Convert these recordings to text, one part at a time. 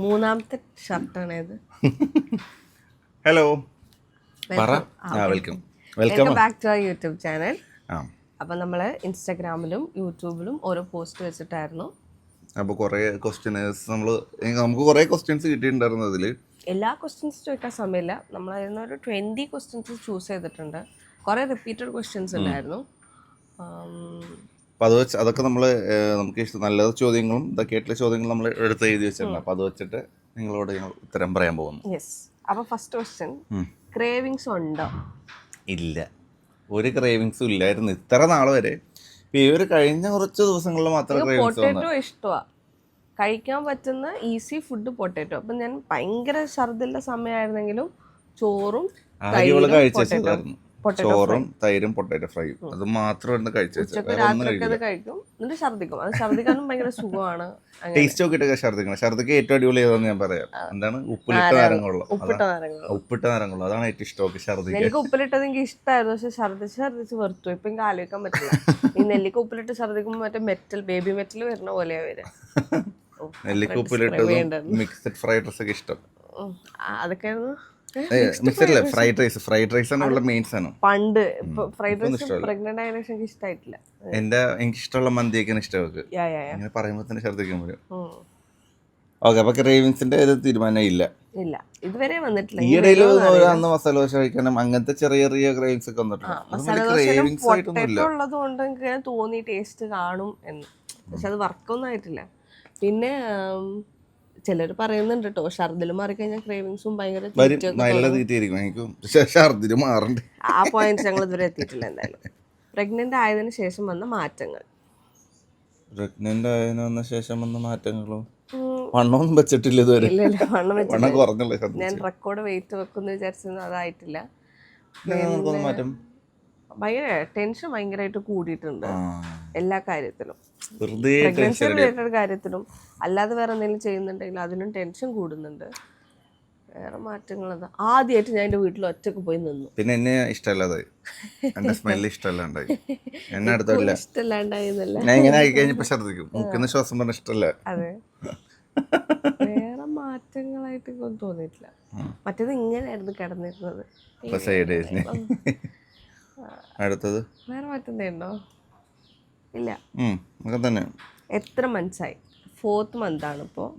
മൂന്നാമത്തെ ഷർട്ടാണ് ഇത്. ഹലോ പറ. Welcome welcome back to YouTube channel അപ്പം നമ്മൾ ഇൻസ്റ്റാഗ്രാമിലും യൂട്യൂബിലും ഓരോ പോസ്റ്റ് വെച്ചിട്ടായിരുന്നു. അപ്പോൾ കുറേ ക്വസ്റ്റ്യൻസ് നമ്മൾ നമുക്ക് കുറേ ക്വസ്റ്റ്യൻസ് കിട്ടിയിട്ടുണ്ടായിരുന്നു അതിൽ എല്ലാ ക്വസ്റ്റ്യൻസ് ചോദിക്കാൻ സമയമില്ല. നമ്മൾ അതിൽ ഒരു ട്വന്റി ക്വസ്റ്റ്യൻസ് ചൂസ് ചെയ്തിട്ടുണ്ട്. കുറേ റിപ്പീറ്റഡ് ക്വസ്റ്റ്യൻസ് ഉണ്ടായിരുന്നു. അപ്പോൾ അത് വെച്ച് അതൊക്കെ നമ്മൾ നമുക്ക് ഇഷ്ടം നല്ല ചോദ്യങ്ങളും ഇതൊക്കെ ആയിട്ടുള്ള ചോദ്യങ്ങളും നമ്മൾ എടുത്ത് എഴുതി വെച്ചിട്ടുണ്ട്. അപ്പോൾ അത് വെച്ചിട്ട് നിങ്ങളോട് ഞങ്ങൾ ഉത്തരം പറയാൻ പോകുന്നു. യെസ് അപ്പോൾ ഫസ്റ്റ് ക്വസ്റ്റ്യൻ. ക്രേവിങ്സ് ഉണ്ടോ? ഇല്ല. ഒരു ക്രേവിങ്സും ഇല്ലായിരുന്നു. ഇത്ര നാൾ വരെ. ഈ ഒരു കഴിഞ്ഞ കുറച്ച് ദിവസങ്ങളിൽ മാത്രം ക്രേവിങ്സ് പൊട്ടേറ്റോ ഇഷ്ടമാണ് കഴിക്കാൻ പറ്റുന്ന ഈസി ഫുഡ് പൊട്ടേറ്റോ അപ്പം ഞാൻ ഭയങ്കര ഛർദിലുള്ള സമയമായിരുന്നെങ്കിലും ചോറും ആകെ ചോറും തൈരും പൊട്ടാറ്റോ ഫ്രൈയും അത് മാത്രമായിരുന്നു കഴിച്ചു വെച്ചത്. ഉച്ചയ്ക്ക് വേറെ ഒന്നും രാത്രിയൊക്കെ കഴിക്കില്ല അത് കഴിക്കും. എന്നിട്ട് ഛർദിക്കും. അത് ഛർദിക്കാനും ഭയങ്കര സുഖമാണ്. ടേസ്റ്റ് നോക്കിയിട്ടൊക്കെ ഛർദിക്കണം. ഛർദിക്ക് ഏറ്റവും അടിപൊളി ഏതാന്ന് ഞാൻ പറയാം. എന്താണ്? ഉപ്പിലിട്ട നാരങ്ങളുള്ള ഉപ്പിട്ട നാരങ്ങ ഉപ്പിട്ട നാരങ്ങളുള്ള അതാണ് ഏറ്റവും ഇഷ്ടമൊക്കെ ഛർദിക്ക് എനിക്ക് ഉപ്പിലിട്ടത് എനിക്ക് ഇഷ്ടമായിരുന്നു പക്ഷെ ഛർദിച്ച് ഛർദിച്ച് വെറുത്തു ഇപ്പൊ എനിക്ക് ആലോചിക്കാൻ പറ്റില്ല. ഈ നെല്ലിക്ക ഉപ്പിലിട്ട് ഛർദിക്കുമ്പോൾ മറ്റേ മെറ്റൽ ബേബി മെറ്റൽ വരുന്ന പോലെയാ വരെ നെല്ലിക്ക ഉപ്പിലിട്ടതും മിക്സഡ് ഫ്രൈഡ് റൈസ് ഒക്കെ ഇഷ്ടം. അതൊക്കെ mixed fried rice fried rice ആണ് ഉള്ള മെയിൻ സാധനം പണ്ട് ഫ്രൈഡ് റൈസ് പ്രഗ്നന്റ് ആയതിനു ശേഷം എനിക്ക് ഇഷ്ടമായിട്ടില്ല എന്റെ എനിക്ക് ഇഷ്ടമുള്ള മന്തിയൊക്കെയാണ് ഇഷ്ടം അവർക്ക്. യാ അങ്ങനെ പറയുമ്പോൾ തന്നെ ഛർദിക്കാൻ പറ്റും. ഓക്കെ അപ്പൊ ക്രേവിങ്സിന്റെ ഒരു തീരുമാനം ഇല്ല. ഇല്ല. ഇതുവരെ വന്നിട്ടില്ല. ഈ ഇടയിൽ അന്ന് മസാല ദോശ കഴിക്കണം അങ്ങനത്തെ ചെറിയ ചെറിയ ക്രേവിങ്സ് ഒക്കെ വന്നിട്ടുണ്ട്. ഉള്ളത് കൊണ്ട് എനിക്ക് തോന്നി ടേസ്റ്റ് കാണും എന്ന്. പക്ഷെ അത് വർക്കൊന്നും ആയിട്ടില്ല. പിന്നെ ചിലർ പറയുന്നുണ്ട് കേട്ടോ ഷർദിൽ മാറിക്കഴിഞ്ഞാൽ ക്രേവിങ്സും ഭയങ്കര വരും. നല്ല തീറ്റയായിരിക്കും എനിക്കും പക്ഷെ ഛർദിന് മാറണ്ടേ? ആ പോയിന്റ് ഞങ്ങൾ ഇതുവരെ എത്തിയിട്ടില്ല എന്തായാലും. പ്രഗ്നന്റ് ആയതിനു ശേഷം വന്ന മാറ്റങ്ങൾ. പ്രഗ്നന്റ് ആയതിന് വന്ന ശേഷം വന്ന മാറ്റങ്ങളും? വണ്ണമൊന്നും വെച്ചിട്ടില്ല ഇതുവരെ. ഇല്ല ഇല്ല വണ്ണം കുറഞ്ഞല്ലേ ഞാൻ റെക്കോർഡ് വെയിറ്റ് വെക്കുന്ന വിചാരിച്ചൊന്നും അതായിട്ടില്ല. മാറ്റം? ഭയങ്കര ടെൻഷൻ ഭയങ്കരമായിട്ട് കൂടിയിട്ടുണ്ട് ആ, എല്ലാ കാര്യത്തിലും. വെറുതെ പ്രഗ്നൻസി റിലേറ്റഡ് കാര്യത്തിലും അല്ലാതെ വേറെ എന്തെങ്കിലും ചെയ്യുന്നുണ്ടെങ്കിൽ അതിനും ടെൻഷൻ കൂടുന്നുണ്ട്. വേറെ മാറ്റങ്ങൾ ആദ്യമായിട്ട് ഞാൻ എന്റെ വീട്ടിൽ ഒറ്റയ്ക്ക് പോയി നിന്നു. പിന്നെ എന്നെ ഇഷ്ടമല്ലാതായി. എന്റെ സ്മെല്ല് ഇഷ്ടമല്ലാണ്ടായി. എന്നെ അടുത്തില്ല. ഇഷ്ടമല്ലാണ്ടായിരുന്നല്ല ഞാൻ ഇങ്ങനെ ആയി കഴിഞ്ഞപ്പോ ഛർദിക്കും മുക്കുന്ന ശ്വാസം പറഞ്ഞ ഇഷ്ടമല്ല. അതെ. വേറെ മാറ്റങ്ങളായിട്ട് ഒന്നും തോന്നിയിട്ടില്ല. മറ്റേത് ഇങ്ങനെയായിരുന്നു കിടന്നിരുന്നത്. അടുത്തത്? വേറെ മാറ്റം ഉണ്ടോ? ഇല്ല. തന്നെ. എത്ര മന്ത്സായി ഫോർത്ത് മന്ത് ആണ് ഇപ്പോ.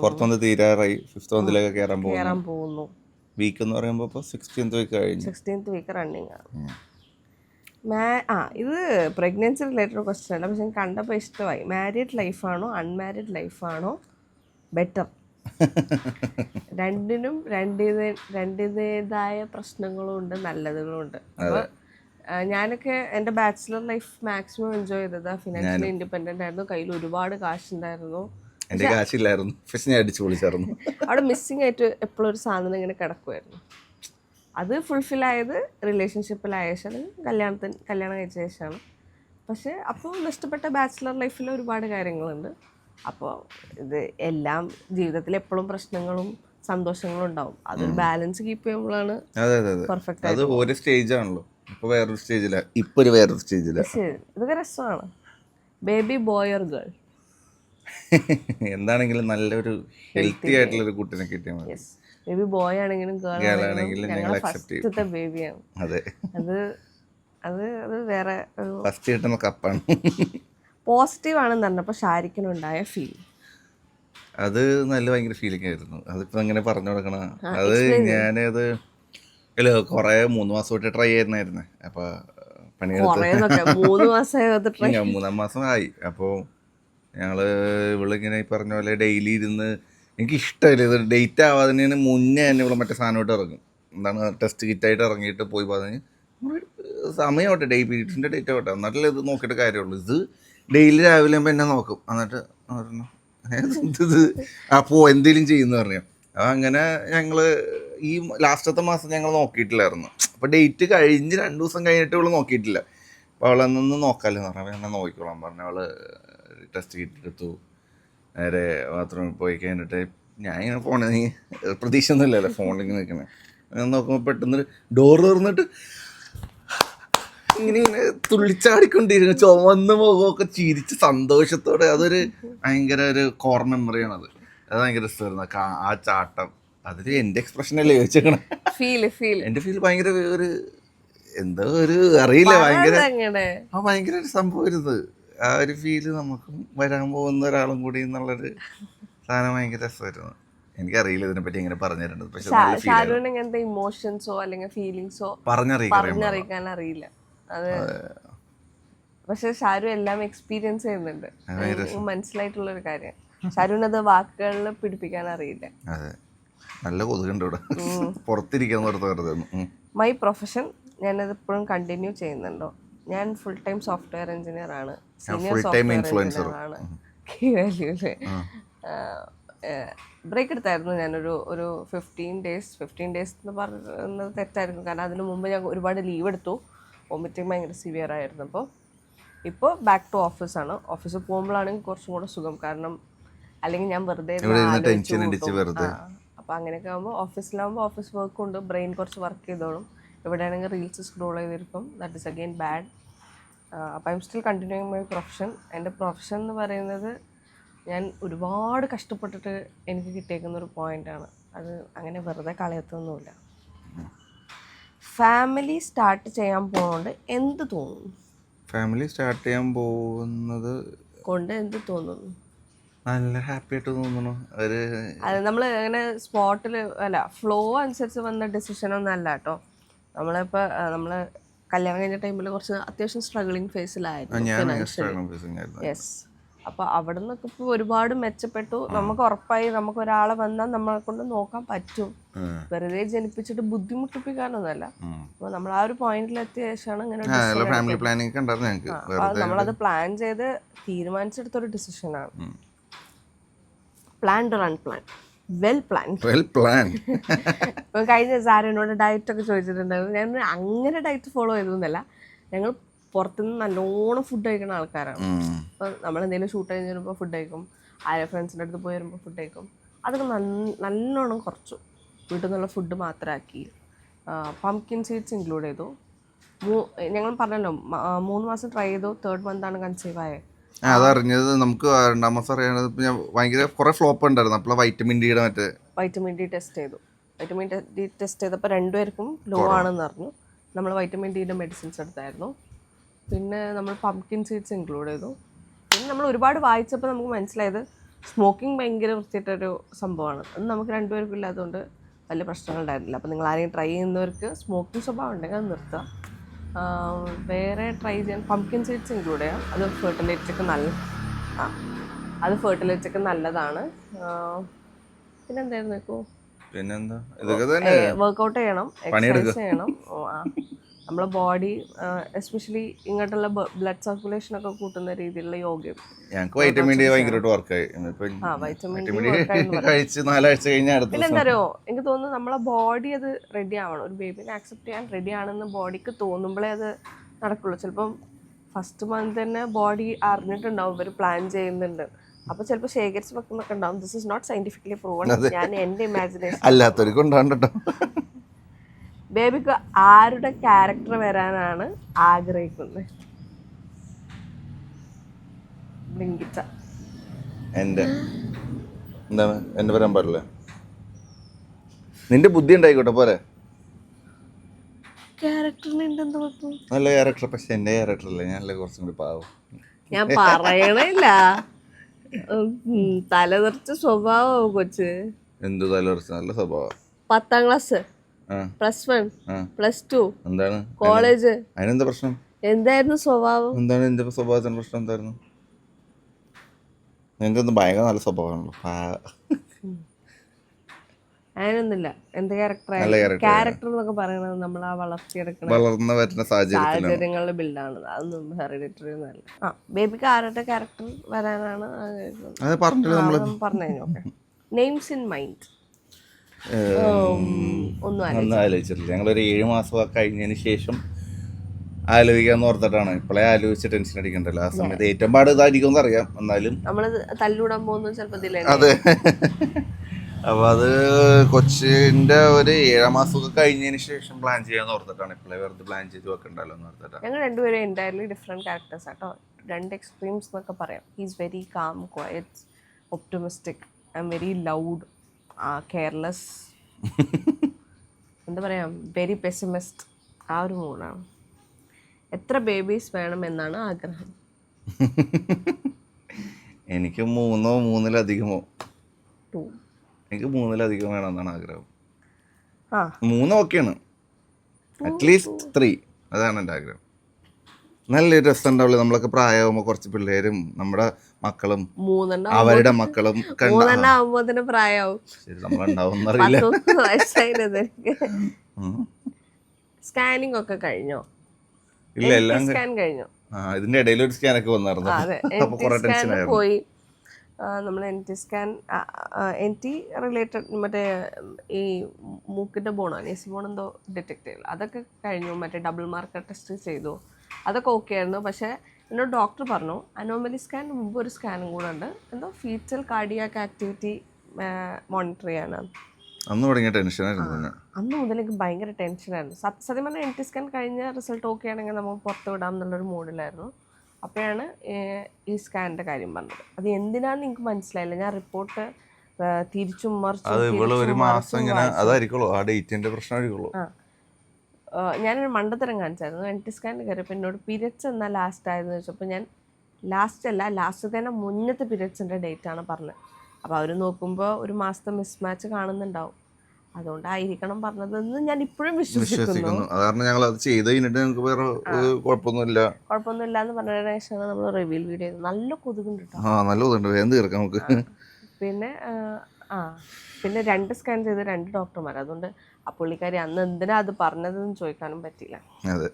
ഫോർത്ത് മന്ത് തീരാറായി. ഫിഫ്ത് മന്തിലേക്ക് കയറാൻ പോകുന്നു. വീക്ക് എന്ന് പറയുമ്പോൾ ഇപ്പോൾ സിക്സ്റ്റീൻത്ത് വീക്ക് കഴിഞ്ഞു. സിക്സ്റ്റീൻത്ത് വീക്ക് റണ്ണിങ് ആണ്. മാ ആ ഇത് പ്രഗ്നൻസി റിലേറ്റഡ് ക്വസ്റ്റ്യൻ അല്ല. പക്ഷെ എനിക്ക് കണ്ടപ്പോൾ ഇഷ്ടമായി. മാരീഡ് ലൈഫാണോ അൺമാരീഡ് ലൈഫാണോ ബെറ്റർ രണ്ടിനും രണ്ടിത് രണ്ടിതേതായ പ്രശ്നങ്ങളും ഉണ്ട് നല്ലതുകളും ഉണ്ട്. അപ്പോൾ ഞാനൊക്കെ എന്റെ ബാച്ചിലർ ലൈഫ് മാക്സിമം എൻജോയ് ചെയ്തത്. ഫിനാൻഷ്യലി ഇൻഡിപെൻഡന്റ് ആയിരുന്നു. കയ്യിൽ ഒരുപാട് കാശ് ഉണ്ടായിരുന്നു എന്റെ കാശില്ലായിരുന്നു. പക്ഷെ ഞാൻ അടിച്ചു പൊളിച്ചായിരുന്നു. അവിടെ മിസ്സിംഗ് ആയിട്ട് എപ്പോഴും ഒരു സാധനം ഇങ്ങനെ കിടക്കുമായിരുന്നു അത് ഫുൾഫിൽ ആയത് റിലേഷൻഷിപ്പിലായ ശേഷം കല്യാണത്തിന് കല്യാണം കഴിച്ച ശേഷമാണ്. പക്ഷേ അപ്പോൾ നഷ്ടപ്പെട്ട ബാച്ചിലർ ലൈഫിൽ ഒരുപാട് കാര്യങ്ങളുണ്ട്. അപ്പോൾ ഇത് എല്ലാം ജീവിതത്തിൽ എപ്പോഴും പ്രശ്നങ്ങളും സന്തോഷങ്ങളും ഉണ്ടാവും. അതൊരു ബാലൻസ് കീപ്പ് ചെയ്യുമ്പോഴാണ് പെർഫെക്റ്റ് അത് ഓരോ സ്റ്റേജ് ആണല്ലോ. ഇപ്പൊ വേറൊരു സ്റ്റേജില ഇപ്പൊ ഒരു വേറൊരു സ്റ്റേജില ശരി ഇതൊക്കെ രസമാണ്. ബേബി ബോയ് ഓർ ഗേൾ എന്താണെങ്കിലും നല്ലൊരു ഹെൽത്തി ആയിട്ടുള്ള ഒരു കുട്ടിനെ കിട്ടിയാൽ മതി. ബേബി ബോയ് ആണെങ്കിലും ഗേൾ ആണെങ്കിലും ഞങ്ങൾ അക്സെപ്റ്റ് ചെയ്യും. ബേബിയാണ് അതെ. അത് അത് അത് വേറെ ഒരു ഫസ്റ്റ് കിട്ടുന്ന കപ്പാണ്. പോസിറ്റീവ് ആണെന്ന് പറഞ്ഞപ്പോൾ ഷാരിക്കിനുണ്ടായ ഫീൽ അത് നല്ല ഭയങ്കര ഫീലിംഗ് ആയിരുന്നു. അതിപ്പോ അങ്ങനെ പറഞ്ഞു കൊടുക്കണ. അത് ഞാനത് അല്ല കൊറേ മൂന്ന് മാസം തൊട്ട് ട്രൈ ചെയ്യുന്നായിരുന്നു അപ്പൊ പണിയെടുത്ത് മൂന്ന് മാസമായി മൂന്നാം മാസം ആയി അപ്പോൾ ഞങ്ങൾ ഇവളിങ്ങനെ ഈ പറഞ്ഞ പോലെ ഡെയിലി ഇരുന്ന് എനിക്ക് ഇഷ്ടമില്ല ഇത്. ഡേറ്റ് ആവാതിന് മുന്നേ തന്നെ ഇവിടെ മറ്റേ സാധനമായിട്ട് ഇറങ്ങും. എന്താണ് ടെസ്റ്റ് കിറ്റ് ആയിട്ട് ഇറങ്ങിയിട്ട് പോയി പറഞ്ഞ് സമയമാവട്ടെ ഡേ പീരീഡ്സിന്റെ ഡേറ്റ് ആവട്ടെ. എന്നിട്ടല്ലേ ഇത് നോക്കിയിട്ട് കാര്യമുള്ളൂ. ഇത് ഡെയിലി രാവിലെ ആകുമ്പോൾ എന്നെ നോക്കും. എന്നിട്ട് പറഞ്ഞു ഇത്? അപ്പോൾ എന്തെങ്കിലും ചെയ്യുന്നു പറഞ്ഞു. അപ്പോൾ അങ്ങനെ ഞങ്ങൾ ഈ ലാസ്റ്റത്തെ മാസം ഞങ്ങൾ നോക്കിയിട്ടില്ലായിരുന്നു. അപ്പോൾ ഡേറ്റ് കഴിഞ്ഞ് രണ്ട് ദിവസം കഴിഞ്ഞിട്ട് ഇവൾ നോക്കിയിട്ടില്ല. അപ്പോൾ അവളെ നിന്ന് നോക്കാമല്ലോ എന്ന് പറഞ്ഞു എന്നെ നോക്കിക്കോളാം പറഞ്ഞു. അവൾ ടെസ്റ്റ് കിറ്റ് എടുത്തു. നേരെ ബാത്റൂമിൽ പോയി കഴിഞ്ഞിട്ട് ഞാൻ ഇങ്ങനെ ഫോണിൽ നീ പ്രതീക്ഷ ഒന്നുമില്ലല്ലോ ഫോണിൽ നിൽക്കണേ. ഞാൻ നോക്കുമ്പോൾ പെട്ടെന്ന് ഡോർ തുറന്നിട്ട് ഇങ്ങനെ ഇങ്ങനെ തുള്ളിച്ചാടിക്കൊണ്ടിരുന്നു ചുവന്ന മുഖമൊക്കെ ചിരിച്ച് സന്തോഷത്തോടെ. അതൊരു ഭയങ്കര ഒരു കോർ മെമ്മറിയാണത് അത് ഭയങ്കര രസമായിരുന്നു. ആ ചാട്ടം. അതിൽ എന്റെ എക്സ്പ്രഷൻ അല്ലേ ചോദിച്ചേക്കണം? ഫീൽ ഫീൽ എന്റെ ഫീൽ ഭയങ്കര ഒരു എന്തോ ഒരു അറിയില്ല ഭയങ്കര ആ ഭയങ്കര ഒരു സംഭവം ഇരുന്നത് ആ ഒരു ഫീൽ നമുക്കും വരാൻ പോകുന്ന ഒരാളും കൂടി എന്നുള്ളൊരു സാധനം ഭയങ്കര രസമായിരുന്നു. എനിക്കറിയില്ല ഇതിനെപ്പറ്റി എങ്ങനെ പറഞ്ഞു തരേണ്ടത്. പക്ഷെ ഫീൽ ഇമോഷൻസോ അല്ലെങ്കിൽ ഫീലിങ്സോ പറഞ്ഞറിയിക്കാൻ അറിയില്ല. അത് പക്ഷെ ഷാരു എല്ലാം എക്സ്പീരിയൻസ് ചെയ്യുന്നുണ്ട്. മനസ്സിലായിട്ടുള്ള ഒരു കാര്യം. ഷാരുവിനത് അത് വാക്കുകളിൽ പിടിപ്പിക്കാൻ അറിയില്ല. അതെ. നല്ല കൊതുകുണ്ട് ഇവിടെ. പുറത്തിരിക്കാൻ. ഉം. മൈ പ്രൊഫഷൻ ഞാനത് ഇപ്പോഴും കണ്ടിന്യൂ ചെയ്യുന്നുണ്ടോ? ഞാൻ ഫുൾ ടൈം സോഫ്റ്റ്വെയർ എഞ്ചിനീയർ ആണ്. സീനിയർ സോഫ്റ്റ്വെയർ ഇൻഫ്ലുവൻസർ ആണ്. ബ്രേക്ക് എടുത്തായിരുന്നു ഞാനൊരു ഒരു ഫിഫ്റ്റീൻ ഡേയ്സ് ഫിഫ്റ്റീൻ ഡേയ്സ് എന്ന് പറയുന്നത് തെറ്റായിരുന്നു. കാരണം അതിന് മുമ്പ് ഞാൻ ഒരുപാട് ലീവ് എടുത്തു. വോമിറ്റിംഗ് ഭയങ്കര സിവിയർ ആയിരുന്നു അപ്പോൾ ഇപ്പോൾ ബാക്ക് ടു ഓഫീസാണ് ഓഫീസിൽ പോകുമ്പോഴാണെങ്കിൽ കുറച്ചും കൂടെ സുഖം. കാരണം അല്ലെങ്കിൽ ഞാൻ വെറുതെ അപ്പോൾ അങ്ങനെയൊക്കെ ആകുമ്പോൾ ഓഫീസിലാകുമ്പോൾ ഓഫീസ് വർക്ക് ഉണ്ട്. ബ്രെയിൻ കുറച്ച് വർക്ക് ചെയ്തോളും. ഇവിടെയാണെങ്കിൽ റീൽസ് സ്ക്രോൾ ചെയ്തിരിക്കും. ദാറ്റ് ഇസ് അഗെയിൻ ബാഡ് അപ്പോൾ I'm still continuing my profession എന്റെ പ്രൊഫഷൻ എന്ന് പറയുന്നത് ഞാൻ ഒരുപാട് കഷ്ടപ്പെട്ടിട്ട് എനിക്ക് കിട്ടിയേക്കുന്ന ഒരു പോയിന്റാണ് അത് അങ്ങനെ വെറുതെ കളയത്തൊന്നുമില്ല. ഫാമിലി സ്റ്റാർട്ട് ചെയ്യാൻ പോകുന്നതുകൊണ്ട് എന്ത് തോന്നുന്നു ഫാമിലി സ്റ്റാർട്ട് ചെയ്യാൻ പോകുന്നത് കൊണ്ട് എന്ത് തോന്നുന്നു നല്ല ഹാപ്പി ആയിട്ട് തോന്നുന്നു. ഒരു അത് നമ്മൾ അങ്ങനെ സ്പോട്ടിൽ അല്ല ഫ്ലോ അനുസരിച്ച് വന്ന ഡിസിഷനൊന്നും അല്ല കേട്ടോ നമ്മളിപ്പോൾ നമ്മൾ കല്യാണം കഴിഞ്ഞ ടൈമിൽ കുറച്ച് അത്യാവശ്യം സ്ട്രഗിളിങ് ഫേസിലായിരുന്നു യെസ് അപ്പോൾ അവിടെ നിന്നൊക്കെ ഇപ്പോൾ ഒരുപാട് മെച്ചപ്പെട്ടു. നമുക്ക് ഉറപ്പായി നമുക്ക് ഒരാളെ വന്നാൽ നമ്മളെ കൊണ്ട് നോക്കാൻ പറ്റും. വെറുതെ ജനിപ്പിച്ചിട്ട് ബുദ്ധിമുട്ടിപ്പിക്കാനൊന്നുമല്ല അപ്പൊ അപ്പോൾ നമ്മൾ ആ ഒരു പോയിന്റിൽ എത്തിയ ശേഷമാണ് ഇങ്ങനെ നമ്മളത് പ്ലാൻ ചെയ്ത് തീരുമാനിച്ചെടുത്തൊരു ഡിസിഷനാണ്. Planned run plan well plan well plan ഇപ്പോൾ കഴിഞ്ഞ ദിവസം ആരും എന്നോട് ഡയറ്റൊക്കെ ചോദിച്ചിട്ടുണ്ടായിരുന്നു. ഞാൻ അങ്ങനെ ഡയറ്റ് ഫോളോ ചെയ്തൊന്നുമല്ല ഞങ്ങൾ പുറത്തുനിന്ന് നല്ലോണം ഫുഡ് കഴിക്കുന്ന ആൾക്കാരാണ്. അപ്പോൾ നമ്മൾ എന്തെങ്കിലും ഷൂട്ട് കഴിഞ്ഞ് വരുമ്പോൾ ഫുഡ് കഴിക്കും. ആരെ ഫ്രണ്ട്സിന്റെ അടുത്ത് പോയി വരുമ്പോൾ ഫുഡ് കഴിക്കും. അതൊക്കെ നല്ലോണം കുറച്ചു. വീട്ടിൽ നിന്നുള്ള ഫുഡ് മാത്രമാക്കി പംകിൻ സീഡ്സ് ഇൻക്ലൂഡ് ചെയ്തു. മൂ- ഞങ്ങൾ പറഞ്ഞല്ലോ മൂന്ന് മാസം ട്രൈ ചെയ്തു. തേർഡ് മന്താണ് കൺസീവ് ആയത്. അതറിഞ്ഞത് നമുക്ക് രണ്ടാം മാസം അറിയണത് ഞാൻ ഭയങ്കര കുറെ ഫ്ലോപ്പ് ഉണ്ടായിരുന്നു. അപ്പോൾ വൈറ്റമിൻ ഡിയുടെ മറ്റേ. വൈറ്റമിൻ ഡി ടെസ്റ്റ് ചെയ്തു. വൈറ്റമിൻ ഡി ടെസ്റ്റ് ചെയ്തപ്പോൾ രണ്ടുപേർക്കും ലോ ആണെന്ന് അറിഞ്ഞു. നമ്മൾ വൈറ്റമിൻ ഡിയുടെ മെഡിസിൻസ് എടുത്തായിരുന്നു. പിന്നെ നമ്മൾ പംകിൻ സീഡ്സ് ഇൻക്ലൂഡ് ചെയ്തു. പിന്നെ നമ്മൾ ഒരുപാട് വായിച്ചപ്പോൾ നമുക്ക് മനസ്സിലായത് സ്മോക്കിംഗ് ഭയങ്കര വൃത്തിയിട്ടൊരു സംഭവമാണ്. അത് നമുക്ക് രണ്ടുപേർക്കും ഇല്ലാത്തതുകൊണ്ട് വലിയ പ്രശ്നങ്ങൾ പ്രശ്നങ്ങളുണ്ടായിരുന്നില്ല അപ്പോൾ നിങ്ങൾ ആരെയും ട്രൈ ചെയ്യുന്നവർക്ക് സ്മോക്കിംഗ് സ്വഭാവം ഉണ്ടെങ്കിൽ അത് നിർത്തുക വേറെ ട്രൈ ചെയ്യാൻ പംകിൻ സീഡ്സ് ഇൻക്ലൂഡ് ചെയ്യാം. അത് ഫെർട്ടിലിറ്റിക്ക് നല്ല ആ അത് ഫെർട്ടിലിറ്റിക്ക് നല്ലതാണ്. പിന്നെന്തായിരുന്നു ഇപ്പോൾ പിന്നെന്താ? ഇതൊക്കെ തന്നെ. വർക്കൗട്ട് ചെയ്യണം എക്സസൈസ് ചെയ്യണം. ഓ, ആ. നമ്മളെ ബോഡി എസ്പെഷ്യലി ഇങ്ങോട്ടുള്ള ബ്ലഡ് സർക്കുലേഷൻ ഒക്കെ കൂട്ടുന്ന രീതിയിലുള്ള യോഗയും. ഞങ്ങൾക്ക് വൈറ്റമിൻ ഡി ഭയങ്കരമായിട്ട് വർക്കായി വൈറ്റമിൻ ഡി കഴിച്ച് നാലാഴ്ച കഴിഞ്ഞാൽ എനിക്ക് തോന്നുന്നു നമ്മളെ ബോഡി അത് റെഡി ആവണം. ഒരു ബേബിനെ ആക്സെപ്റ്റ് ചെയ്യാൻ റെഡി ആണെന്ന് ബോഡിക്ക് തോന്നുമ്പോഴേ അത് നടക്കുള്ളൂ. ചിലപ്പം ഫസ്റ്റ് മന്ത് തന്നെ ബോഡി അറിഞ്ഞിട്ടുണ്ടാവും ഇവർ പ്ലാൻ ചെയ്യുന്നുണ്ട്. അപ്പൊ ചിലപ്പോൾ ശേഖരിച്ച് വെക്കുന്നൊക്കെ ഉണ്ടാവും. This is not scientifically proven ഞാൻ എന്റെ ഇമാജിനേഷൻ അല്ലാത്തവർക്ക് ഉണ്ടാവും കേട്ടോ ബേബിക്ക് ആരുടെ ക്യാരക്ടർ വരാനാണ് ആഗ്രഹിക്കുന്നത്? ലിംഗിച്ച എന്റെ. എന്താണ്? എന്റെ വരാൻ പാടില്ല നിന്റെ ബുദ്ധി ഉണ്ടായിക്കോട്ടെ പോരെ. നല്ല ക്യാരക്ടർ പക്ഷെ എന്റെ ക്യാരക്ടർ അല്ലേ? ഞാനല്ലേ കുറച്ചും കൂടി പാവം? ഞാൻ പറയണില്ല. തലതെറിച്ച സ്വഭാവം കൊച്ച്? എന്ത് തലർച്ച നല്ല സ്വഭാവം. പത്താം class. Plus one plus two എന്താണ്? കോളേജ്. അതിനെന്താ പ്രശ്നം? എന്തായിരുന്നു സ്വഭാവം? എന്താണ് എന്റെ സ്വഭാവത്തിന് പ്രശ്നം? എന്തായിരുന്നു? നിനക്കൊന്ന് ഭയങ്കര നല്ല സ്വഭാവമാണല്ലോ. അങ്ങനൊന്നുമില്ല. എന്ത് ക്യാരക്ടർ ക്യാരക്ടർ എന്നൊക്കെ പറയുന്നത് നമ്മൾ ആ വളർത്തിയെടുക്കണം വളർന്നു വരുന്ന സാഹചര്യങ്ങളിൽ ബിൽഡാണ് അതൊന്നും ഹെറിഡിറ്ററി ഒന്നല്ല ആ ബേബിക്ക് ആരുടെ ക്യാരക്ടർ വരാനാണ് പറഞ്ഞു ഓക്കെ നെയിംസ് ഇൻ മൈൻഡ് ഒന്നും ഒന്നും ആലോചിച്ചിട്ടില്ല. ഞങ്ങളൊരു ഏഴ് മാസം കഴിഞ്ഞതിന് ശേഷം ആലോചിക്കാൻ ഓർത്തിട്ടാണ്. ഇപ്പോഴേ ആലോചിച്ച് ടെൻഷൻ അടിക്കണ്ടല്ലോ. ആ സമയത്ത് ഏറ്റവും പാട് ഇതായിരിക്കും എന്നറിയാം എന്നാലും നമ്മൾ തല്ലൂടാൻ പോകുന്നത് ചിലപ്പോൾ ഇതിലേ അതെ. അപ്പൊ അത് കൊച്ചിന്റെ ഒരു ഏഴാം മാസമൊക്കെ കഴിഞ്ഞതിന് ശേഷം പ്ലാൻ ചെയ്യാന്ന് ഓർത്തിട്ടാണ്. ഇപ്പോഴേ വെറുതെ പ്ലാൻ ചെയ്ത് വെക്കണ്ടല്ലോ എന്ന് ഓർത്തിട്ടാണ്. ഞങ്ങൾ രണ്ടുപേരും എന്റയർലി ഡിഫറെന്റ് ക്യാരക്ടേഴ്സ് ആട്ടോ. രണ്ട് എക്സ്ട്രീംസ് എന്നൊക്കെ പറയാം. He's very calm quiet optimistic I'm very loud careless എന്താ പറയുക വെരി പെസിമിസ്റ്റ് ആ ഒരു മൂഡാണ് എത്ര ബേബീസ് വേണം എന്നാണ് ആഗ്രഹം? എനിക്ക് മൂന്നോ മൂന്നിലധികമോ? എനിക്ക് മൂന്നിലധികം വേണം എന്നാണ് ആഗ്രഹം. ആ. മൂന്ന് ഓക്കെയാണ് അറ്റ്ലീസ്റ്റ് ത്രീ അതാണ് എന്റെ ആഗ്രഹം. നല്ലൊരു രസം ഉണ്ടാവില്ല? നമ്മളൊക്കെ പ്രായമാകുമ്പോൾ കുറച്ച് പിള്ളേരും നമ്മുടെ മക്കളും മൂന്നെണ്ണം അവരുടെ മക്കളും. സ്കാനിങ് ഒക്കെ കഴിഞ്ഞോ? ഇല്ല എല്ലാം സ്കാൻ കഴിഞ്ഞോ. ഇതിന്റെ ഇടയിൽ ഒരു സ്കാനൊക്കെ വന്നായിരുന്നു. ആ, അതെ. അപ്പൊ കുറെ സ്കാൻ ടെൻഷൻ പോയി. നമ്മൾ N T scan N T related മറ്റേ ഈ മൂക്കിന്റെ ബോണോ നെസി ബോൺ എന്തോ ഡിറ്റക്ട് ചെയ്തു. അതൊക്കെ കഴിഞ്ഞു. മറ്റേ ഡബിൾ മാർക്കർ ടെസ്റ്റ് ചെയ്തു. അതൊക്കെ ഓക്കെ ആയിരുന്നു. പക്ഷേ എന്നോട് ഡോക്ടർ പറഞ്ഞു അനോമലി സ്കാൻ മുമ്പ് ഒരു സ്കാനും കൂടെ ഉണ്ട്. എന്തോ ഫീച്ചൽ കാർഡിയാക് ആക്ടിവിറ്റി മോണിറ്റർ ചെയ്യാനാണ് അന്ന് തുടങ്ങിയ ടെൻഷനായിരുന്നു അന്ന് മുതൽ എനിക്ക് ഭയങ്കര ടെൻഷനായിരുന്നു സത്യസത്യം പറഞ്ഞാൽ എൻ ടി സ്കാൻ കഴിഞ്ഞ റിസൾട്ട് ഓക്കെ ആണെങ്കിൽ നമുക്ക് പുറത്ത് വിടാം എന്നുള്ളൊരു മൂഡിലായിരുന്നു അപ്പോഴാണ് ഈ സ്കാനിന്റെ കാര്യം പറഞ്ഞത്. അത് എന്തിനാന്ന് എനിക്ക് മനസ്സിലായില്ല. ഞാൻ റിപ്പോർട്ട് തിരിച്ചും മറിച്ചും ഒരു മാസം ഇങ്ങനെ അതായിരിക്കുള്ളൂ. ആ ഡേറ്റിന്റെ പ്രശ്നമായിരിക്കുള്ളൂ. ഞാനൊരു മണ്ടത്തരം കാണിച്ചായിരുന്നു. എൻ ടി സ്കാനിൽ കയറിയപ്പോൾ എന്നോട് പീരിയഡ്സ് എന്നാൽ ലാസ്റ്റ് ആയെന്ന് ചോദിച്ചപ്പോൾ ഞാൻ ലാസ്റ്റ് അല്ല ലാസ്റ്റ് തന്നെ മുന്നത്തെ പീരിയഡ്സിന്റെ ഡേറ്റ് ആണ് പറഞ്ഞത്. അപ്പോൾ അവർ നോക്കുമ്പോൾ ഒരു മാസത്തെ മിസ്മാച്ച് കാണുന്നുണ്ടാവും. അതുകൊണ്ടായിരിക്കണം പറഞ്ഞതെന്ന് ഞാൻ ഇപ്പോഴും വിശ്വസിക്കുന്നു. കാരണം ഞങ്ങൾ അത് ചെയ്ത് കഴിഞ്ഞിട്ട് ഞങ്ങൾക്ക് വേറെ കുഴപ്പമൊന്നുമില്ല കുഴപ്പമൊന്നുമില്ല. എന്ന് പറഞ്ഞ ശേഷമാണ് നമ്മൾ റിവീൽ വീഡിയോ ചെയ്തത്. നല്ല കൊതുകുണ്ട് കേട്ടോ ആ നല്ല തോന്നുന്നുണ്ട് വേഗം തീർക്കാം നമുക്ക്. പിന്നെ ആ, പിന്നെ രണ്ട് സ്കാൻ ചെയ്ത് രണ്ട് ഡോക്ടർമാർ അതുകൊണ്ട് ആ പുള്ളിക്കാരി അന്ന് എന്തിനാ അത് പറഞ്ഞതെന്ന് ചോദിക്കാനും പറ്റില്ല. അതെ.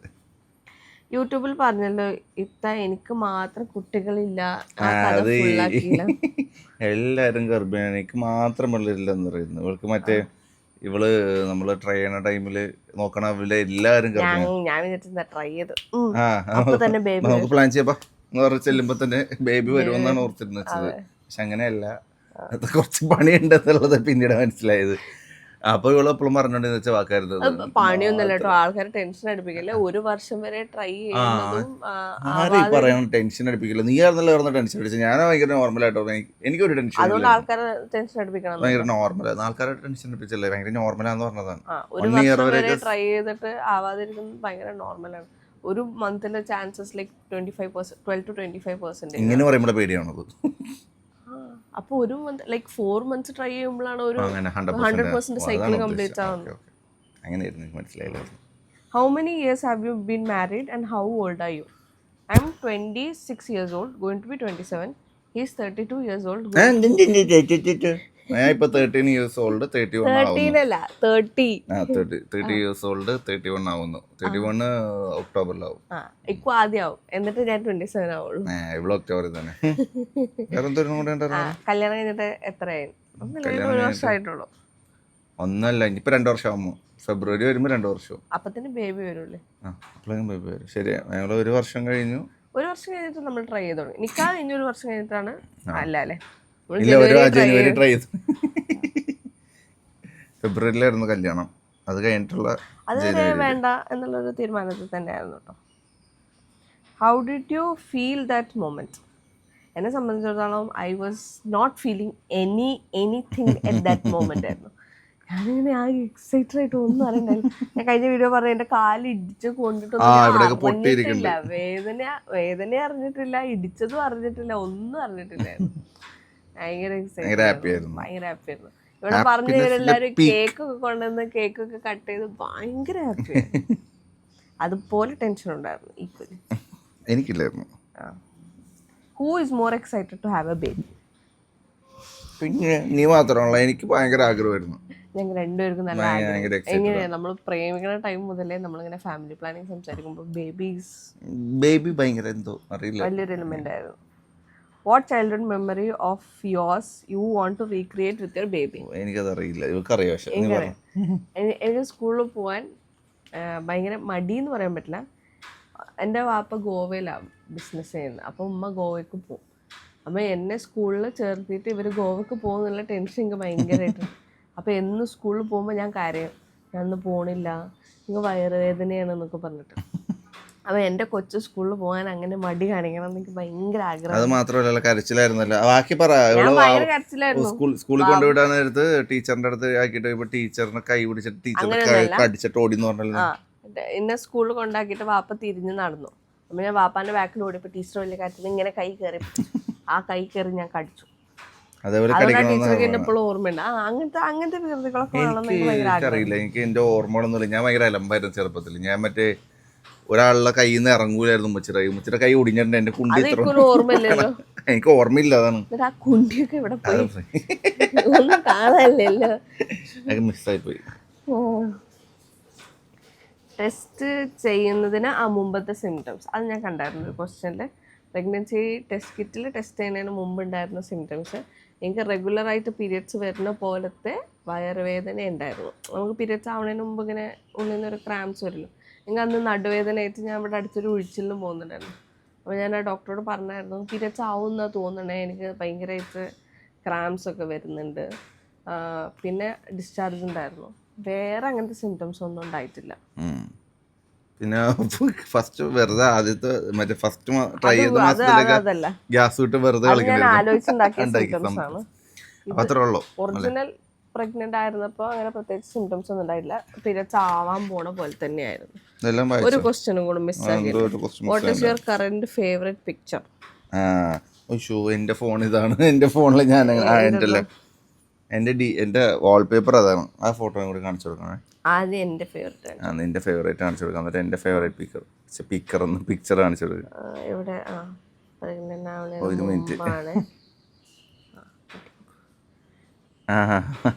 യൂട്യൂബിൽ പറഞ്ഞല്ലോ ഇത്ത എനിക്ക് മാത്രം കുട്ടികളില്ല. ആ ആ, കഥ അത് ഈ- ഫുള്ളാക്കിയില്ല എല്ലാരും ഗർഭിണിയാണ് എനിക്ക് മാത്രം പിള്ളേരില്ലെന്ന് പറയുന്നു. ഇവൾക്ക് മറ്റേ ഇവൾ നമ്മൾ ട്രൈ ചെയ്യണ ടൈമിൽ നോക്കണ അവർ എല്ലാരും ഞാൻ ഗർഭിണി ഞാൻ വിചാരിച്ചിരുന്ന ട്രൈ ചെയ്ത്. ഉം. ആ അപ്പൊ തന്നെ നമുക്ക് പ്ലാൻ ചെയ്യപ്പാ എന്ന് പറഞ്ഞ് ചെല്ലുമ്പോ തന്നെ ബേബി വരുമെന്നാണ് ഓർത്തിരുന്നത് പക്ഷെ അങ്ങനെയല്ല. അത് കുറച്ച് പണിയുണ്ട് എന്നുള്ളത് പിന്നീട് മനസ്സിലായത്. അപ്പൊ ഇവൾ എപ്പോഴും പറഞ്ഞോണ്ടെന്ന് വെച്ചാൽ വാക്കായിരുന്നു പണിയൊന്നും പണിയൊന്നുമല്ല കേട്ടോ. ആൾക്കാരെ ടെൻഷൻ അടുപ്പിക്കില്ല. ഒരു വർഷം വരെ ട്രൈ ആരെയും പറയണം ടെൻഷൻ അടിപ്പിക്കില്ല. നീ ആയിരുന്നല്ലോ പറഞ്ഞ ടെൻഷൻ അടിച്ചു ഞാൻ ഭയങ്കര നോർമലായിട്ടോ എനിക്കൊരു ടെൻഷൻ അതുകൊണ്ട് ആൾക്കാരെ ടെൻഷൻ അടുപ്പിക്കണം ഭയങ്കര നോർമൽ ആൾക്കാരെ ടെൻഷൻ അടിപ്പിച്ചല്ലേ? ഭയങ്കര നോർമലാന്ന് പറഞ്ഞതാണ്. ഒരു വർഷം വരെ ട്രൈ ചെയ്തിട്ട് ആവാതിരിക്കുന്നത് ഭയങ്കര നോർമലാണ് ഒരു മന്തിന്റെ chances like twenty five percent twelve to twenty five percent ഇങ്ങനെ പറയുമ്പോൾ പേടിയാണത്. അപ്പൊ ഒരു month like four months try ചെയ്യുമ്പോഴാണ് ഒരു ഹൺഡ്രഡ് പെർസെന്റ് സൈക്കിൾ കംപ്ലീറ്റ് ആവുന്നത്. അങ്ങനെയായിരുന്നു എനിക്ക് മനസ്സിലായില്ല? How many years have you been married and how old are you I'm twenty six years old going to be twenty seven he's thirty two years old ഞാൻ ഇപ്പൊ thirteen years old thirty one അല്ല thirty ah thirty thirty years old thirty one ആവുന്നു thirty one ഒക്ടോബറിലാവും ഇപ്പൊ ആദ്യമാവും എന്നിട്ട് ഞാൻ twenty seven ആവുള്ളൂ ഇവിടെ ഒക്ടോബറിൽ തന്നെ. വേറെ എന്തോരം കൂടെ കല്യാണം കഴിഞ്ഞിട്ട് എത്രയായി? ഒരു വർഷമായിട്ടുള്ളൂ. ഒന്നല്ല ഇനിയിപ്പോ രണ്ടു വർഷം ആവുമ്പോ ഫെബ്രുവരി വരുമ്പോ രണ്ടു വർഷവും. അപ്പത്തിന് ബേബി വരുമല്ലേ ആ അപ്പോഴേക്കും ബേബി വരും. ശരി ഞങ്ങൾ ഒരു വർഷം കഴിഞ്ഞു. ഒരു വർഷം കഴിഞ്ഞിട്ട് നമ്മൾ ട്രൈ ചെയ്തോളൂ. നിക്കാ കഴിഞ്ഞ ഒരു വർഷം കഴിഞ്ഞിട്ടാണ് അല്ല അല്ലേ? ഇല്ല ഒരു ജനുവരി ചെയ്തു. ട്രൈ ചെയ്തു. ഫെബ്രുവരിയിലായിരുന്നു കല്യാണം. അത് കഴിഞ്ഞിട്ടുള്ള അതുവരെ വേണ്ട എന്നുള്ളൊരു തീരുമാനത്തിൽ തന്നെയായിരുന്നു കേട്ടോ how did you feel that moment എന്നെ സംബന്ധിച്ചിടത്തോളം I was not feeling any anything at that moment ആയിരുന്നു. ഞാനിങ്ങനെ ആ എക്സൈറ്റഡ് ആയിട്ട് ഒന്നും അറിയണ്ടായില്ല ഞാൻ കഴിഞ്ഞ വീഡിയോ പറഞ്ഞ എന്റെ കാൽ ഇടിച്ച് കൊണ്ടിട്ടൊന്നും വേദന വേദന അറിഞ്ഞിട്ടില്ല ഇടിച്ചതും അറിഞ്ഞിട്ടില്ല ഒന്നും അറിഞ്ഞിട്ടില്ലായിരുന്നു. ഭയങ്കര ഹാപ്പി ആയിരുന്നു. ഭയങ്കര ഹാപ്പി ആയിരുന്നു ഇവിടെ പറഞ്ഞു എല്ലാവരും. കേക്ക് ഒക്കെ കൊണ്ടുവന്ന് കേക്ക് ഒക്കെ കട്ട് ചെയ്ത് ഭയങ്കര ഹാപ്പി അതുപോലെ ടെൻഷൻ ഉണ്ടായിരുന്നു equally എനിക്കില്ലായിരുന്നു. Who is more excited to have a baby പിന്നെ നീ മാത്രമല്ല എനിക്ക് ഭയങ്കര ആഗ്രഹമായിരുന്നു. ഞങ്ങൾ രണ്ടുപേർക്കും നല്ല ആഗ്രഹം. excited എങ്ങനെയാ നമ്മൾ പ്രേമിക്കുന്ന ടൈം മുതലേ നമ്മളിങ്ങനെ ഫാമിലി പ്ലാനിങ് സംസാരിക്കുമ്പോൾ ബേബീസ് ബേബി ഭയങ്കര എന്തോ അറിയില്ല. വലിയൊരു എലിമെന്റ് ആയിരുന്നു. What childhood memory of yours you want to recreate with your baby എനിക്കതറിയില്ല. പക്ഷെ എനിക്ക് സ്കൂളിൽ പോകാൻ ഭയങ്കര മടി എന്ന് പറയാൻ പറ്റില്ല. എന്റെ വാപ്പ ഗോവയിലാണ് ബിസിനസ് ചെയ്യുന്നത്. അപ്പോൾ ഉമ്മ ഗോവയ്ക്ക് പോകും അപ്പം എന്നെ സ്കൂളിൽ ചേർത്തിട്ട് ഇവർ ഗോവയ്ക്ക് പോകുന്നുള്ള ടെൻഷൻ എനിക്ക് ഭയങ്കരമായിട്ട് അപ്പോൾ എന്ന് സ്കൂളിൽ പോകുമ്പോൾ ഞാൻ കരയും. ഞാൻ ഇന്ന് പോണില്ല. എനിക്ക് വയറുവേദനയാണെന്നൊക്കെ പറഞ്ഞിട്ട്. അപ്പോൾ എന്റെ കൊച്ചു സ്കൂളിൽ പോകാൻ അങ്ങനെ മടി കാണിക്കണം എനിക്ക് ഭയങ്കര ആഗ്രഹം. അത് മാത്രമല്ല കരച്ചിലായിരുന്നല്ലോ. ബാക്കി പറ സ്കൂളിൽ കൊണ്ടുവിടാൻ നേരത്ത് ടീച്ചറിന്റെ അടുത്ത് ആക്കിയിട്ട് ഇപ്പൊ ടീച്ചറിനെ കൈ പിടിച്ചിട്ട് ടീച്ചറിനെ കടിച്ചിട്ട് ഓടി എന്ന് പറഞ്ഞല്ലോ സ്കൂളിൽ കൊണ്ടാക്കിയിട്ട് വാപ്പ തിരിഞ്ഞു നടന്നു. അപ്പം ഞാൻ വാപ്പാന്റെ ബാക്കിൽ ഓടിയപ്പോൾ ടീച്ചർ വലിയ കാര്യത്തിൽ ഇങ്ങനെ കൈ കയറി. ആ കൈ കയറി ഞാൻ കടിച്ചു. എനിക്ക് എന്റെ ഓർമ്മകളൊന്നുമില്ല. ഞാൻ ഭയങ്കര അലമ്പായിരുന്നു ചെറുപ്പത്തിൽ ഞാൻ മറ്റേ ഒരാളുടെ കയ്യിൽ നിന്ന് ഇറങ്ങൂലായിരുന്നു ഉമ്മച്ചിയുടെ കൈ ഉമ്മച്ചിയുടെ കൈ ഒടിഞ്ഞിട്ടുണ്ട്. എന്റെ കുണ്ടി ഇത്ര ഓർമ്മയില്ലല്ലോ. എനിക്ക് ഓർമ്മയില്ല അതാണ്. മിസ്സായിപ്പോയി ആ കുണ്ടിയൊക്കെ ഇവിടെ പോയി? ഒന്നും കാണാനില്ലല്ലോ. എനിക്ക് മിസ്സായി പോയി ടെസ്റ്റ് ചെയ്യുന്നതിന് ആ മുമ്പത്തെ സിംറ്റംസ് അത് ഞാൻ കണ്ടായിരുന്നു ഒരു ക്വസ്റ്റ്യനിൽ പ്രഗ്നൻസി ടെസ്റ്റ് കിറ്റിൽ ടെസ്റ്റ് ചെയ്യുന്നതിന് മുമ്പ് ഉണ്ടായിരുന്ന സിംറ്റംസ് എനിക്ക് റെഗുലറായിട്ട് പീരിയഡ്സ് വരുന്ന പോലത്തെ വയറുവേദന ഉണ്ടായിരുന്നു. നമുക്ക് പീരിയഡ്സ് ആവുന്നതിന് മുമ്പ് ഇങ്ങനെ ഉള്ളിൽ നിന്ന് ഒരു ക്രാംസ് വരുമല്ലോ. എനിക്ക് അന്ന് നടുവേദനയായിട്ട് ഞാൻ ഇവിടെ അടുത്തൊരു ഒഴിച്ചിലും പോകുന്നുണ്ടായിരുന്നു. അപ്പോൾ ഞാൻ ആ ഡോക്ടറോട് പറഞ്ഞായിരുന്നു പീരിയഡ്സ് ആവുന്ന തോന്നണേ. എനിക്ക് ഭയങ്കരമായിട്ട് ക്രാംസ് ഒക്കെ വരുന്നുണ്ട്. പിന്നെ ഡിസ്ചാർജ് ഉണ്ടായിരുന്നു. വേറെ അങ്ങനത്തെ സിംറ്റംസ് ഒന്നും ഉണ്ടായിട്ടില്ല. പിന്നെ ഫസ്റ്റ് വെറുതെ ആദ്യത്തെ മറ്റേ ഫസ്റ്റ് ട്രൈ ചെയ്ത മാസത്തിലൊക്കെ ഗ്യാസ് വിട്ട് വെറുതെ അപ്പൊ അത്രേ ഉള്ളൂ. ഒറിജിനൽ പ്രഗ്നന്റ് ആയിരുന്നപ്പോൾ അങ്ങനെ പ്രത്യേകിച്ച് സിംറ്റംസ് ഒന്നും ഉണ്ടായില്ല പീരിയഡ്സ് ആവാൻ പോണ പോലെ തന്നെയായിരുന്നു. ഒരു ക്വസ്റ്റ്യനും കൂടെ മിസ്സാക്കി what is your current favourite picture show എന്റെ ഫോൺ ഇതാണ്. എന്റെ ഫോണിൽ ഞാൻ എന്റെ എന്റെ ഡി എന്റെ വാൾപേപ്പർ അതാണ്. ആ ഫോട്ടോ കൂടി കാണിച്ചു കൊടുക്കണേ. അത് എന്റെ ഫേവറേറ്റ് ആണ്. ആ നിന്റെ ഫേവറേറ്റ് കാണിച്ചു കൊടുക്കാം എന്നിട്ട് എന്റെ ഫേവറേറ്റ് പിക്കർ പിക്കർ എന്ന് പിക്ചർ കാണിച്ചു കൊടുക്കുക ഇവിടെ ആ ഒരു മിനിറ്റ്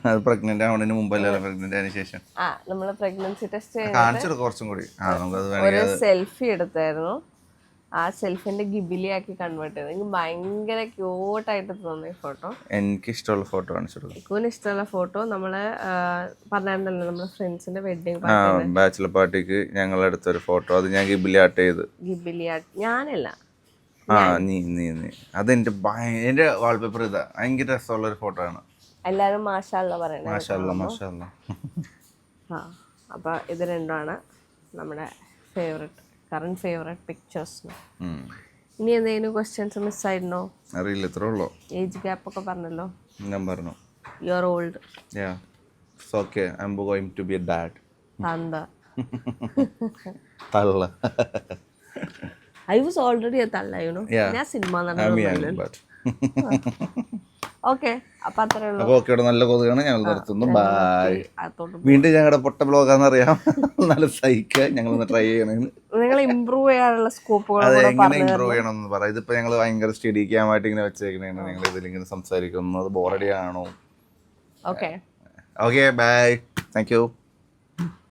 അത് പ്രഗ്നന്റ് ആവുന്നതിന് മുമ്പല്ലല്ലോ പ്രഗ്നന്റ് ആയതിനു ശേഷം. ആ നമ്മൾ പ്രഗ്നൻസി ടെസ്റ്റ് കാണിച്ചെടുക്കും കുറച്ചും കൂടി. ആ നമുക്കത് ഒരു സെൽഫി എടുത്തായിരുന്നു. ആ സെൽഫിന്റെ ഗിബിലി ആക്കി കൺവേർട്ട് ചെയ്തു. എനിക്ക് ഭയങ്കര ക്യൂട്ടായിട്ട് തോന്നി ഫോട്ടോ എനിക്ക് ഇഷ്ടമുള്ള ഫോട്ടോ കാണിച്ചു എനിക്കും ഇഷ്ടമുള്ള ഫോട്ടോ നമ്മൾ പറഞ്ഞായിരുന്നല്ലോ നമ്മളെ ഫ്രണ്ട്സിന്റെ വെഡിങ് ബാച്ചിലർ പാർട്ടിക്ക് ഞങ്ങൾ എടുത്തൊരു ഫോട്ടോ അത് ഞാൻ ഗിബിലി ആർട്ട് ചെയ്ത്. ഗിബിലി ആർട്ട് ഞാനല്ല. ആ നീ നീ നീ. അത് എന്റെ എന്റെ വാൾപേപ്പർ ഇതാ. ഭയങ്കര രസമുള്ള ഒരു ഫോട്ടോ ആണ്. എല്ലാരും മാഷാള്ള പറയണേ ആ അപ്പൊ ഇത് രണ്ടുമാണ് നമ്മുടെ ഫേവറേറ്റ് കറണ്ട് ഫേവറേറ്റ് പിക്ചേഴ്സ് ഇനി എന്തെങ്കിലും ക്വസ്റ്റ്യൻസ് മിസ്സായിരുന്നോ അറിയില്ല ഇത്രേ ഉള്ളൂ. ഏജ് ഗ്യാപ്പ് ഒക്കെ പറഞ്ഞല്ലോ. ഞാൻ പറഞ്ഞു. You are old yeah it's okay I am going to be a dad തന്ത. തള്ള. ഐ വാസ് ഓൾറെഡി എ തള്ള യു നോ ഞാൻ സിനിമ നടന്നു ബട്ട് ഓക്കെ അപ്പൊ അത്രേ ഉള്ളൂ. ഓക്കെ നല്ല കൊതുകാണ്. ഞങ്ങൾ നിർത്തുന്നു. ബൈ വീണ്ടും ഞങ്ങളുടെ പൊട്ട ബ്ലോഗാന്ന് അറിയാം. നല്ല സഹിക്കുക ഞങ്ങൾ ട്രൈ ചെയ്യണമെന്ന് നിങ്ങൾ ഇമ്പ്രൂവ് ചെയ്യാനുള്ള സ്കോപ്പുകൾ അത് എങ്ങനെ ഇമ്പ്രൂവ് ചെയ്യണമെന്ന് പറ. ഇതിപ്പോ ഞങ്ങൾ ഭയങ്കര സ്റ്റഡി ക്യാമായിട്ട് ഇങ്ങനെ വെച്ചേക്കണേണ്. ഞങ്ങൾ ഇതിലിങ്ങനെ സംസാരിക്കുന്നത് ബോറടിയാണോ okay. Okay bye thank you